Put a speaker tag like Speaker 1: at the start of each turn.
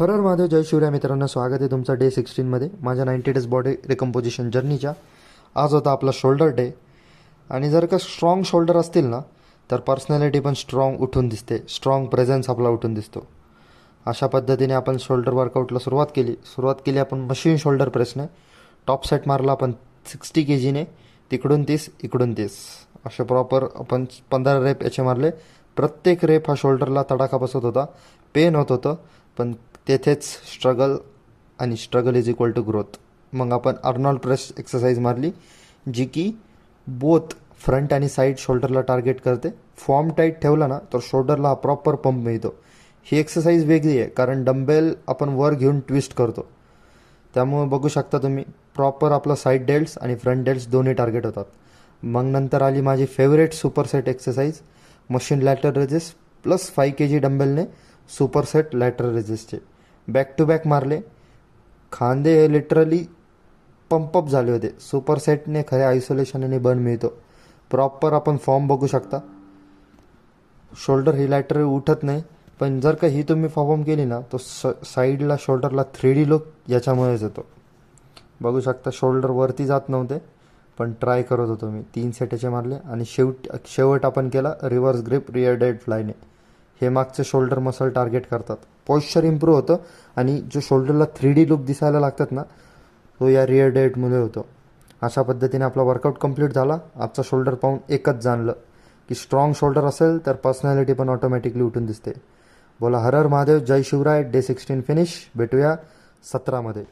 Speaker 1: हर माधव महादेव जय शिवराय मित्रांनो स्वागत आहे तुमचं डे सिक्स्टीनमध्ये माझ्या नाईन्टी डेज बॉडी रिकम्पोजिशन जर्नीच्या आज होता आपला शोल्डर डे आणि जर का स्ट्रॉंग शोल्डर असतील ना तर पर्सनॅलिटी पण स्ट्रॉंग उठून दिसते. स्ट्रॉंग प्रेझेन्स आपला उठून दिसतो. अशा पद्धतीने आपण शोल्डर वर्कआउटला सुरुवात केली. सुरुवात केली आपण मशीन शोल्डर प्रेसने टॉप सेट मारला आपण सिक्स्टी के जीने तिकडून तीस इकडून तीस. असे प्रॉपर आपण पंधरा रेप याचे मारले. प्रत्येक रेप हा शोल्डरला तडाखा बसत होता. पेन होत होतं पण तेथेच स्ट्रगल आणि struggle is equal to growth मग आपण अर्नॉल्ड प्रेस एक्सरसाइज मारली जी की बोथ फ्रंट आणि साईड शोल्डरला टार्गेट करते. फॉर्म टाईट ठेवला ना तर शोल्डरला हा प्रॉपर पंप मिळतो. ही एक्सरसाइज वेगळी आहे कारण डंबेल आपण वर घेऊन ट्विस्ट करतो. त्यामुळे बघू शकता तुम्ही प्रॉपर आपला साईड डेल्ट्स आणि फ्रंट डेल्ट्स दोन्ही टार्गेट होतात. मग नंतर आली माझी favourite superset exercise machine lateral raises plus five K G डंबेलने superset lateral रेजेसचे बॅक टू बॅक मारले. खांदे हे लिटरली पंपअप झाले होते. सुपरसेटने खऱ्या आयसोलेशन आणि बर्न मिळतो. प्रॉपर आपण फॉर्म बघू शकता. शोल्डर ही लॅटर उठत नाही. पण जर का ही तुम्ही परफॉर्म केली ना तो स साईडला शोल्डरला थ्री डी लुक याच्यामुळेच येतो. बघू शकता शोल्डर वरती जात नव्हते. पण ट्राय करत होतो मी. तीन सेटाचे मारले आणि शेवट शेवट आपण केला रिव्हर्स ग्रिप रिअर डेड फ्लायने हे मागचे शोल्डर मसल टार्गेट करतात. पॉश्चर इम्प्रूव्ह होतं आणि जो शोल्डरला थ्री डी लुक दिसायला लागतात ना तो या रिअर डेटमुळे होतो. अशा पद्धतीने आपला वर्कआउट कंप्लीट झाला. आजचा शोल्डर पाहून एकच जाणलं की स्ट्रॉंग शोल्डर असेल तर पर्सनॅलिटी पण ऑटोमॅटिकली उठून दिसते. बोला हर हर महादेव जय शिवराय डे सिक्स्टीन फिनिश भेटूया सतरामध्ये.